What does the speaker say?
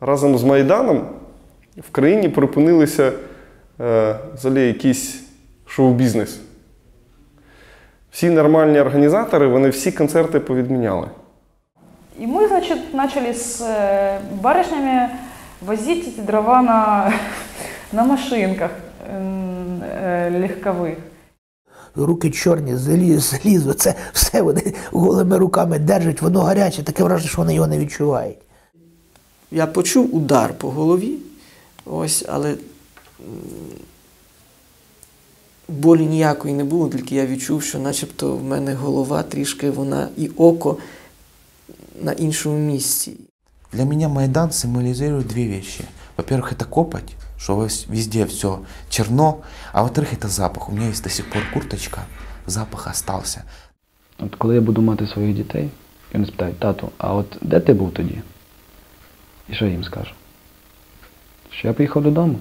разом з Майданом в країні припинилися е, взагалі якийсь шоу-бізнес. Всі нормальні організатори, вони всі концерти повідміняли. И мы, значит, начали с э, барышнями возить эти дрова на, на машинках м, э, легковых. руки чорні, заліз, залізо, це все вони голими руками держать, воно гаряче, таке враження, що вони його не відчувають. Я почув удар по голові, ось, але м, болі ніякої не було, тільки я відчув, що начебто в мене голова трішки вона і око на іншому місці. Для меня Майдан символизирует две вещи. Во-первых, это копоть, что вес- везде все черно, а во-вторых, это запах. У меня есть до сих пор курточка, запах остался. От коли я буду мати своїх дітей, і вони спитають, тату, а от де ти був тоді? І що я їм скажу? Що я поїхав додому.